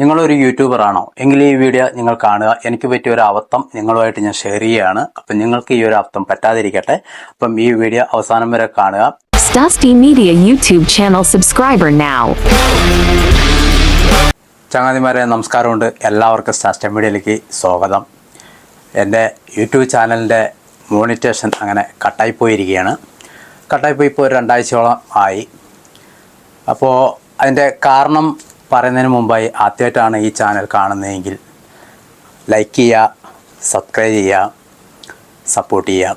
നിങ്ങളൊരു യൂട്യൂബർ ആണോ എങ്കിൽ ഈ വീഡിയോ നിങ്ങൾ കാണുക. എനിക്ക് പറ്റിയ ഒരു അബദ്ധം നിങ്ങളുമായിട്ട് ഞാൻ ഷെയർ ചെയ്യുകയാണ്. അപ്പം നിങ്ങൾക്ക് ഈ ഒരു അബദ്ധം പറ്റാതിരിക്കട്ടെ. അപ്പം ഈ വീഡിയോ അവസാനം വരെ കാണുക. Dusty Media YouTube channel subscriber now. ചങ്ങാതിമാരെ നമസ്കാരമുണ്ട്. എല്ലാവർക്കും സ്റ്റാസ്റ്റർ മീഡിയയിലേക്ക് സ്വാഗതം. എന്റെ യൂട്യൂബ് ചാനലിന്റെ മോണിറ്റേഷൻ അങ്ങനെ കട്ടായി പോയിരിക്കുകയാണ് കട്ടായി പോയി ഇപ്പോൾ ഒരു രണ്ടാഴ്ചയോളം ആയി. അപ്പോൾ അതിന്റെ കാരണം പറയുന്നതിന് മുമ്പായി ആദ്യമായിട്ടാണ് ഈ ചാനൽ കാണുന്നതെങ്കിൽ ലൈക്ക് ചെയ്യുക സബ്സ്ക്രൈബ് ചെയ്യുക സപ്പോർട്ട് ചെയ്യുക.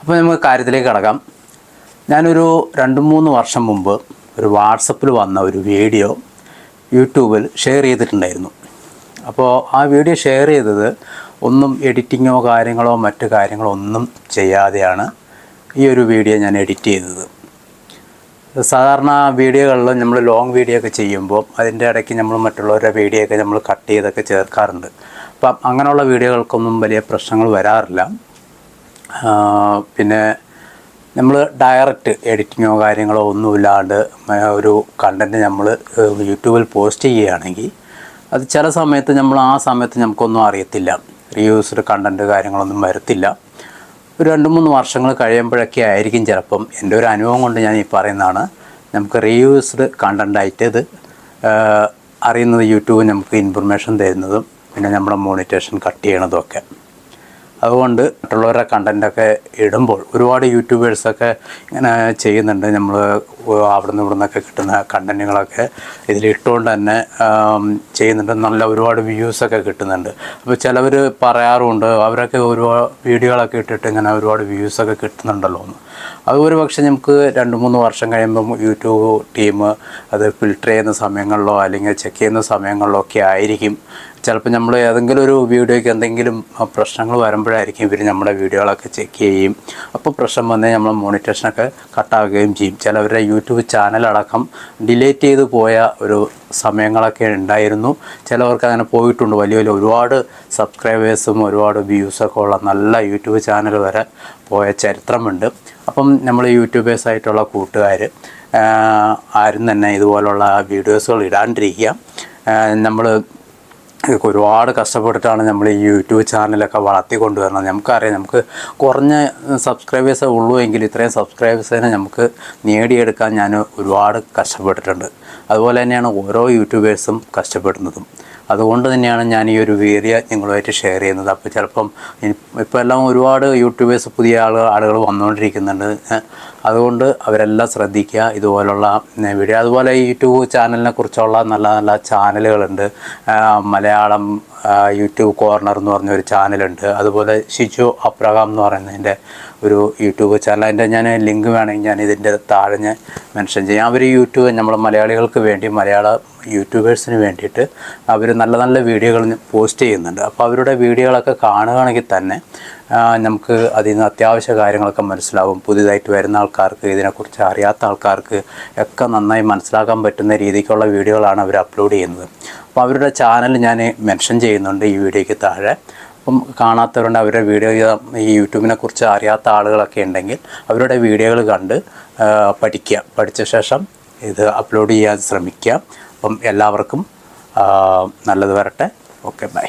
അപ്പോൾ നമുക്ക് കാര്യത്തിലേക്ക് കടക്കാം. ഞാനൊരു രണ്ട് മൂന്ന് വർഷം മുമ്പ് ഒരു വാട്സപ്പിൽ വന്ന ഒരു വീഡിയോ യൂട്യൂബിൽ ഷെയർ ചെയ്തിട്ടുണ്ടായിരുന്നു. അപ്പോൾ ആ വീഡിയോ ഷെയർ ചെയ്തത് ഒന്നും എഡിറ്റിങ്ങോ കാര്യങ്ങളോ മറ്റു കാര്യങ്ങളോ ഒന്നും ചെയ്യാതെയാണ് ഈ ഒരു വീഡിയോ ഞാൻ എഡിറ്റ് ചെയ്തത്. സാധാരണ വീഡിയോകളിൽ നമ്മൾ ലോങ് വീഡിയോ ഒക്കെ ചെയ്യുമ്പോൾ അതിന്റെ ഇടയ്ക്ക് നമ്മൾ മറ്റുള്ളവരുടെ വീഡിയോ ഒക്കെ നമ്മൾ കട്ട് ചെയ്തൊക്കെ ചേർക്കാറുണ്ട്. അപ്പം അങ്ങനെയുള്ള വീഡിയോകൾക്കൊന്നും വലിയ പ്രശ്നങ്ങൾ വരാറില്ല. പിന്നെ നമ്മൾ ഡയറക്റ്റ് എഡിറ്റിങ്ങോ കാര്യങ്ങളോ ഒന്നുമില്ലാണ്ട് ഒരു കണ്ടന്റ് നമ്മൾ യൂട്യൂബിൽ പോസ്റ്റ് ചെയ്യുകയാണെങ്കിൽ അത് ചില സമയത്ത് നമ്മൾ ആ സമയത്ത് നമുക്കൊന്നും അറിയത്തില്ല. റീയൂസ്ഡ് കണ്ടന്റ് കാര്യങ്ങളൊന്നും വരത്തില്ല. ഒരു രണ്ട് മൂന്ന് വർഷങ്ങൾ കഴിയുമ്പോഴൊക്കെ ആയിരിക്കും ചിലപ്പം. എന്റെ ഒരു അനുഭവം കൊണ്ട് ഞാൻ ഈ പറയുന്നതാണ്. നമുക്ക് റീയൂസ്ഡ് കണ്ടന്റായിട്ട് ഇത് അറിയുന്നത് യൂട്യൂബ് നമുക്ക് ഇൻഫർമേഷൻ തരുന്നതും പിന്നെ നമ്മുടെ മോണിറ്റേഷൻ കട്ട് ചെയ്യണതും ഒക്കെ. അതുകൊണ്ട് മറ്റുള്ളവരുടെ കണ്ടന്റൊക്കെ ഇടുമ്പോൾ ഒരുപാട് യൂട്യൂബേഴ്സൊക്കെ ഇങ്ങനെ ചെയ്യുന്നുണ്ട്. നമ്മൾ അവിടെ നിന്ന് ഇവിടെ നിന്നൊക്കെ കിട്ടുന്ന കണ്ടന്റുകളൊക്കെ ഇതിൽ ഇട്ടുകൊണ്ട് തന്നെ ചെയ്യുന്നുണ്ട്. നല്ല ഒരുപാട് വ്യൂസൊക്കെ കിട്ടുന്നുണ്ട്. അപ്പോൾ ചിലവർ പറയാറുമുണ്ട് അവരൊക്കെ ഒരുപാട് വീഡിയോകളൊക്കെ ഇട്ടിട്ട് ഇങ്ങനെ ഒരുപാട് വ്യൂസൊക്കെ കിട്ടുന്നുണ്ടല്ലോ എന്ന്. അത് ഒരു പക്ഷേ നമുക്ക് രണ്ട് മൂന്ന് വർഷം കഴിയുമ്പം യൂട്യൂബ് ടീം അത് ഫിൽട്ടർ ചെയ്യുന്ന സമയങ്ങളിലോ അല്ലെങ്കിൽ ചെക്ക് ചെയ്യുന്ന സമയങ്ങളിലോ ഒക്കെ ആയിരിക്കും. ചിലപ്പോൾ നമ്മൾ ഏതെങ്കിലും ഒരു വീഡിയോയ്ക്ക് എന്തെങ്കിലും പ്രശ്നങ്ങൾ വരുമ്പോഴായിരിക്കും ഇവർ നമ്മുടെ വീഡിയോകളൊക്കെ ചെക്ക് ചെയ്യും അപ്പോൾ പ്രശ്നം വന്നാൽ നമ്മൾ മോണിറ്റേഷനൊക്കെ കട്ടാവുകയും ചെയ്യും. ചിലവരുടെ യൂട്യൂബ് ചാനലടക്കം ഡിലേറ്റ് ചെയ്ത് പോയ ഒരു സമയങ്ങളൊക്കെ ഉണ്ടായിരുന്നു. ചിലവർക്ക് അങ്ങനെ പോയിട്ടുണ്ട്. വലിയ വലിയ ഒരുപാട് സബ്സ്ക്രൈബേഴ്സും ഒരുപാട് വ്യൂസൊക്കെ ഉള്ള നല്ല യൂട്യൂബ് ചാനൽ വരെ പോയ ചരിത്രമുണ്ട്. അപ്പം നമ്മൾ യൂട്യൂബേഴ്സായിട്ടുള്ള കൂട്ടുകാർ ആരും തന്നെ ഇതുപോലുള്ള വീഡിയോസുകൾ ഇടാണ്ടിരിക്കുക. നമ്മൾ ഇതൊക്കെ ഒരുപാട് കഷ്ടപ്പെട്ടിട്ടാണ് നമ്മൾ ഈ യൂട്യൂബ് ചാനലൊക്കെ വളർത്തിക്കൊണ്ടുവരുന്നത്. നമുക്കറിയാം നമുക്ക് കുറഞ്ഞ സബ്സ്ക്രൈബേഴ്സേ ഉള്ളൂ എങ്കിൽ ഇത്രയും സബ്സ്ക്രൈബേഴ്സിനെ നമുക്ക് നേടിയെടുക്കാൻ ഞാൻ ഒരുപാട് കഷ്ടപ്പെട്ടിട്ടുണ്ട്. അതുപോലെ തന്നെയാണ് ഓരോ യൂട്യൂബേഴ്സും കഷ്ടപ്പെടുന്നതും. അതുകൊണ്ട് തന്നെയാണ് ഞാൻ ഈ ഒരു വീഡിയ നിങ്ങളുമായിട്ട് ഷെയർ ചെയ്യുന്നത്. അപ്പോൾ ചിലപ്പം ഇപ്പോൾ എല്ലാം ഒരുപാട് യൂട്യൂബേഴ്സ് പുതിയ ആളുകൾ ആളുകൾ വന്നുകൊണ്ടിരിക്കുന്നുണ്ട്. അതുകൊണ്ട് അവരെല്ലാം ശ്രദ്ധിക്കുക. ഇതുപോലുള്ള വീഡിയോ. അതുപോലെ യൂട്യൂബ് ചാനലിനെ കുറിച്ചുള്ള നല്ല നല്ല ചാനലുകളുണ്ട് മലയാളം യൂട്യൂബ് കോർണർ എന്ന് പറഞ്ഞ ഒരു ചാനലുണ്ട് അതുപോലെ ഷിജു അബ്രഹാം എന്ന് പറയുന്നതിന്റെ ഒരു യൂട്യൂബ് ചാനൽ അതിന്റെ ഞാൻ ലിങ്ക് വേണമെങ്കിൽ ഞാൻ ഇതിന്റെ താഴെ ഞാൻ മെൻഷൻ ചെയ്യാം. അവർ യൂട്യൂബ് നമ്മൾ മലയാളികൾക്ക് വേണ്ടി മലയാള യൂട്യൂബേഴ്സിന് വേണ്ടിയിട്ട് അവർ നല്ല നല്ല വീഡിയോകൾ പോസ്റ്റ് ചെയ്യുന്നുണ്ട്. അപ്പോൾ അവരുടെ വീഡിയോകളൊക്കെ കാണുകയാണെങ്കിൽ തന്നെ നമുക്ക് അതിൽ നിന്ന് അത്യാവശ്യ കാര്യങ്ങളൊക്കെ മനസ്സിലാവും. പുതിയതായിട്ട് വരുന്ന ആൾക്കാർക്ക് ഇതിനെക്കുറിച്ച് അറിയാത്ത ആൾക്കാർക്ക് ഒക്കെ നന്നായി മനസ്സിലാക്കാൻ പറ്റുന്ന രീതിക്കുള്ള വീഡിയോകളാണ് അവർ അപ്ലോഡ് ചെയ്യുന്നത്. അപ്പോൾ അവരുടെ ചാനൽ ഞാൻ മെൻഷൻ ചെയ്യുന്നുണ്ട് ഈ വീഡിയോയ്ക്ക് താഴെ. അപ്പം കാണാത്തവരുണ്ട് അവരുടെ വീഡിയോ ഈ യൂട്യൂബിനെ കുറിച്ച് അറിയാത്ത ആളുകളൊക്കെ ഉണ്ടെങ്കിൽ അവരുടെ വീഡിയോകൾ കണ്ട് പഠിക്കുക. പഠിച്ച ശേഷം ഇത് അപ്ലോഡ് ചെയ്യാൻ ശ്രമിക്കുക. അപ്പം എല്ലാവർക്കും നല്ലത് വരട്ടെ. Okay bye.